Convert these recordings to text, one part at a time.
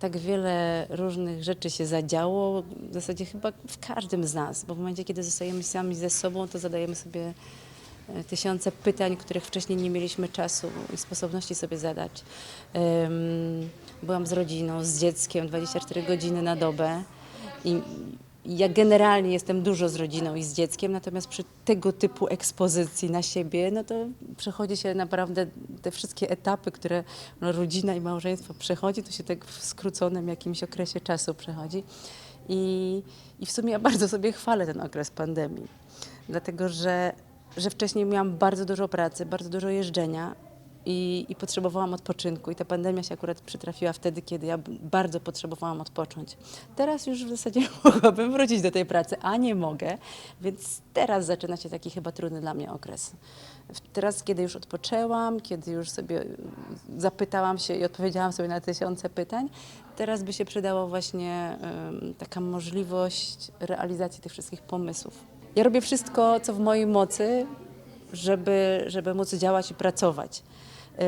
Tak wiele różnych rzeczy się zadziało, w zasadzie chyba w każdym z nas, bo w momencie, kiedy zostajemy sami ze sobą, to zadajemy sobie e, tysiące pytań, których wcześniej nie mieliśmy czasu i sposobności sobie zadać. Byłam z rodziną, z dzieckiem 24 godziny na dobę i ja generalnie jestem dużo z rodziną i z dzieckiem, natomiast przy tego typu ekspozycji na siebie, no to przechodzi się naprawdę te wszystkie etapy, które no, rodzina i małżeństwo przechodzi, to się tak w skróconym jakimś okresie czasu przechodzi. I, I w sumie ja bardzo sobie chwalę ten okres pandemii, dlatego że, że wcześniej miałam bardzo dużo pracy, bardzo dużo jeżdżenia i, i potrzebowałam odpoczynku. I ta pandemia się akurat przytrafiła wtedy, kiedy ja bardzo potrzebowałam odpocząć. Teraz już w zasadzie mogłabym wrócić do tej pracy, a nie mogę, więc teraz zaczyna się taki chyba trudny dla mnie okres. Teraz, kiedy już odpoczęłam, kiedy już sobie y, zapytałam się i odpowiedziałam sobie na tysiące pytań, teraz by się przydało właśnie ym, taka możliwość realizacji tych wszystkich pomysłów. Ja robię wszystko, co w mojej mocy, żeby, żeby móc działać i pracować. Yy,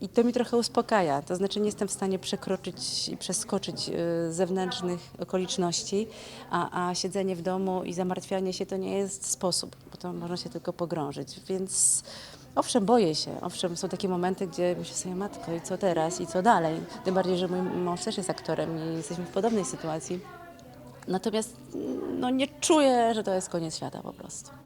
I to mi trochę uspokaja. To znaczy, nie jestem w stanie przekroczyć i przeskoczyć yy, zewnętrznych okoliczności, a, a siedzenie w domu i zamartwianie się to nie jest sposób, bo to można się tylko pogrążyć. Więc owszem, boję się. Owszem, są takie momenty, gdzie myślę sobie, matko, i co teraz, i co dalej? Tym bardziej, że mój mąż też jest aktorem i jesteśmy w podobnej sytuacji. Natomiast no, nie czuję, że to jest koniec świata po prostu.